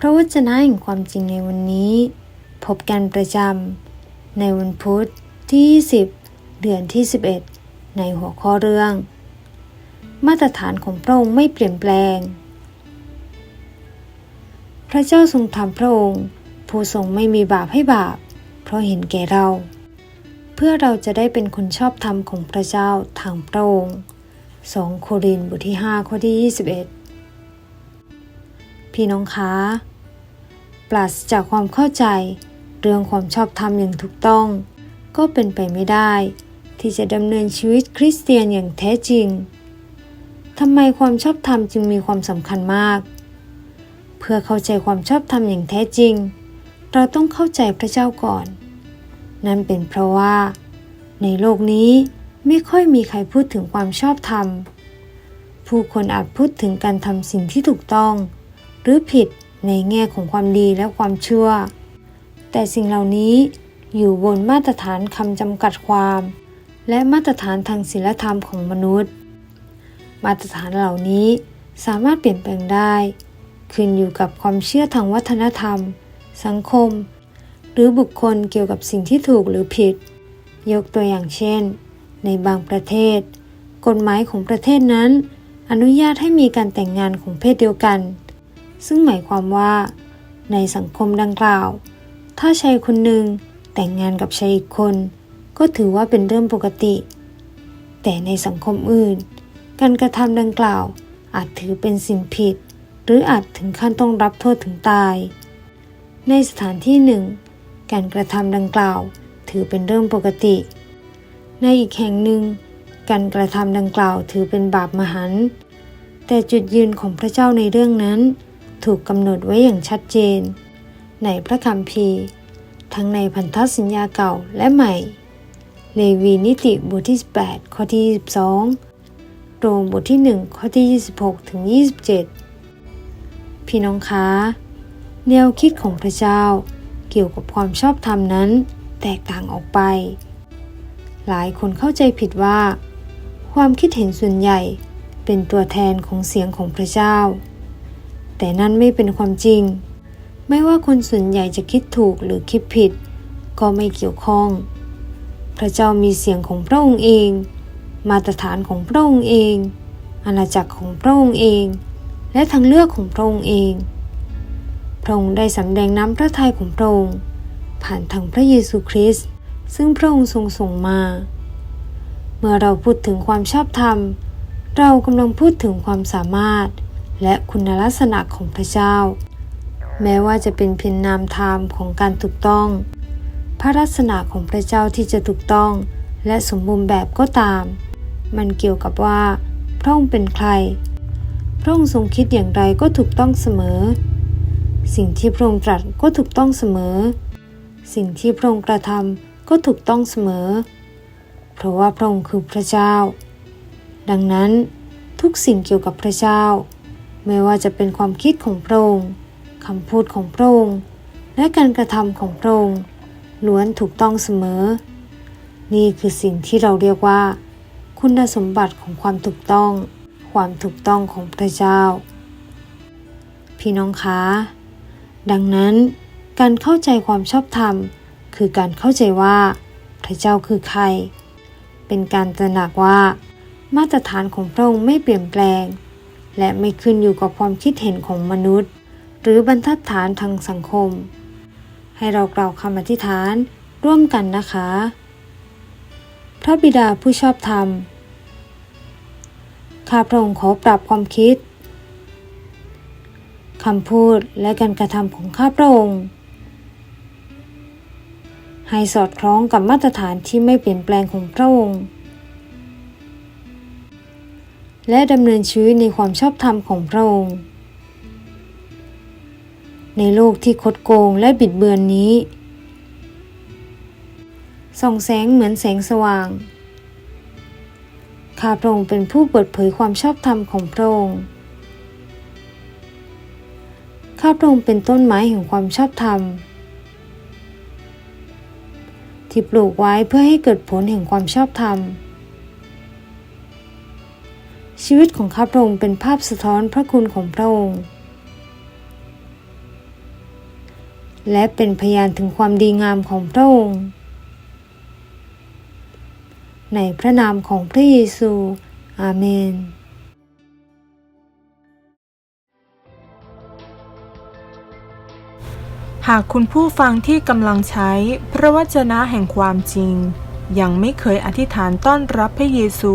พระวจนะแห่งความจริงในวันนี้ พบกันประจำในวันพุธที่ 20 เดือนที่ 11 ในหัวข้อเรื่อง มาตรฐานของพระองค์ไม่เปลี่ยนแปลง พระเจ้าทรงทำพระองค์ ผู้ทรงไม่มีบาปให้บาป เพราะเห็นแก่เรา เพื่อเราจะได้เป็นคนชอบธรรมของพระเจ้าทางพระองค์ 2 โครินธ์บทที่ 5 ข้อที่ 21 พี่น้องคะปราศจากความเข้าใจ เรื่องความชอบธรรมอย่างถูกต้อง ก็เป็นไปไม่ได้ ที่จะดำเนินชีวิตคริสเตียนอย่างแท้จริงทำไมความชอบธรรมจึงมีความสำคัญมาก เพื่อเข้าใจความชอบธรรมอย่างแท้จริง เราต้องเข้าใจพระเจ้าก่อน นั่นเป็นเพราะว่า ในโลกนี้ไม่ค่อยมีใครพูดถึงความชอบธรรม ผู้คนอาจพูดถึงการทำสิ่งที่ถูกต้อง รือผิดในแง่ของความดีและความเชั่วแต่สิ่งเหล่านี้อยู่บนมาตรฐานคำจำกัดความ และมาตรฐานทางศีลธรรมของมนุษย์ มาตรฐานเหล่านี้สามารถเปลี่ยนแปลงได้ ขึ้นอยู่กับความเชื่อทางวัฒนธรรม สังคม หรือบุคคลเกี่ยวกับสิ่งที่ถูกหรือผิด ยกตัวอย่างเช่น ในบางประเทศ กฎหมายของประเทศนั้น อนุญาตให้มีการแต่งงานของเพศเดียวกัน ซึ่งหมายความว่า ในสังคมดังกล่าว ถ้าชายคนหนึ่งแต่งงานกับชายอีกคน ก็ถือว่าเป็นเรื่องปกติ แต่ในสังคมอื่น การกระทำดังกล่าว อาจถือเป็นสิ่งผิด หรืออาจถึงขั้นต้องรับโทษถึงตาย ในสถานที่หนึ่ง การกระทำดังกล่าว ถือเป็นเรื่องปกติ ในอีกแห่งหนึ่ง การกระทำดังกล่าวถือเป็นบาปมหันต์แต่จุดยืนของพระเจ้าในเรื่องนั้น ถูกกำหนดไว้อย่างชัดเจน ในพระคัมภีร์ ทั้งในพันธสัญญาเก่าและใหม่ เลวีนิติบทที่ 18 ข้อที่ 22 โรมบทที่ 1 ข้อที่ 26 ถึง 27 พี่น้องคะแนวคิดของพระเจ้าเกี่ยวกับความชอบธรรมนั้นแตกต่างออกไป หลายคนเข้าใจผิดว่า ความคิดเห็นส่วนใหญ่เป็นตัวแทนของเสียงของพระเจ้า แต่นั่นไม่เป็นความจริง ไม่ว่าคนส่วนใหญ่จะคิดถูกหรือคิดผิด ก็ไม่เกี่ยวข้อง พระเจ้ามีเสียงของพระองค์เอง มาตรฐานของพระองค์เอง อาณาจักรของพระองค์เอง และทางเลือกของพระองค์เอง พระองค์ได้สำแดงน้ำพระทัยของพระองค์ผ่านทางพระเยซูคริสต์ซึ่งพระองค์ทรงส่งมา เมื่อเราพูดถึงความชอบธรรม เรากำลังพูดถึงความสามารถ และคุณลักษณะของพระเจ้า แม้ว่าจะเป็นเพียงนามธรรมของการถูกต้อง พระลักษณะของพระเจ้าที่จะถูกต้อง และสมบูรณ์แบบก็ตาม มันเกี่ยวกับว่าพระองค์เป็นใคร พระองค์ทรงคิดอย่างไรก็ถูกต้องเสมอ สิ่งที่พระองค์ตรัสก็ถูกต้องเสมอ สิ่งที่พระองค์กระทำก็ถูกต้องเสมอ เพราะว่าพระองค์คือพระเจ้า ดังนั้นทุกสิ่งเกี่ยวกับพระเจ้า ไม่ว่าจะเป็นความคิดของพระองค์คำพูดของพระองค์และการกระทำของพระองค์ล้วนถูกต้องเสมอ นี่คือสิ่งที่เราเรียกว่า คุณสมบัติของความถูกต้อง ความถูกต้องของพระเจ้า พี่น้องคะดังนั้น การเข้าใจความชอบธรรม คือการเข้าใจว่า พระเจ้าคือใคร เป็นการตระหนักว่า มาตรฐานของพระองค์ไม่เปลี่ยนแปลง และไม่ขึ้นอยู่กับความคิดเห็นของมนุษย์ หรือบรรทัดฐานทางสังคม ให้เรากล่าวคำอธิษฐานร่วมกันนะคะ พระบิดาผู้ชอบธรรม ข้าพระองค์ขอปรับความคิดคำพูดและการกระทำของข้าพระองค์ให้สอดคล้องกับมาตรฐานที่ไม่เปลี่ยนแปลงของพระองค์ และดำเนินชีวิตในความชอบธรรมของพระองค์ ในโลกที่คดโกงและบิดเบือนนี้ ส่องแสงเหมือนแสงสว่าง ข้าพระองค์เป็นผู้เปิดเผยความชอบธรรมของพระองค์ข้าพระองค์เป็นต้นไม้แห่งความชอบธรรม ที่ปลูกไว้เพื่อให้เกิดผลแห่งความชอบธรรม ชีวิตของข้าพระองค์เป็นภาพสะท้อนพระคุณของพระองค์ และเป็นพยานถึงความดีงามของพระองค์ ในพระนามของพระเยซู อาเมนหากคุณผู้ฟังที่กำลังใช้พระวจนะแห่งความจริง ยังไม่เคยอธิษฐานต้อนรับพระเยซู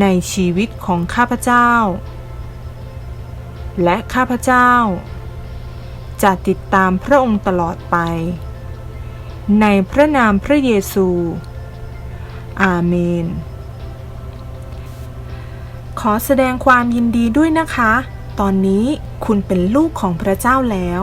ในชีวิตของข้าพเจ้า และข้าพเจ้า จะติดตามพระองค์ตลอดไป ในพระนามพระเยซู อาเมน ขอแสดงความยินดีด้วยนะคะ ตอนนี้คุณเป็นลูกของพระเจ้าแล้ว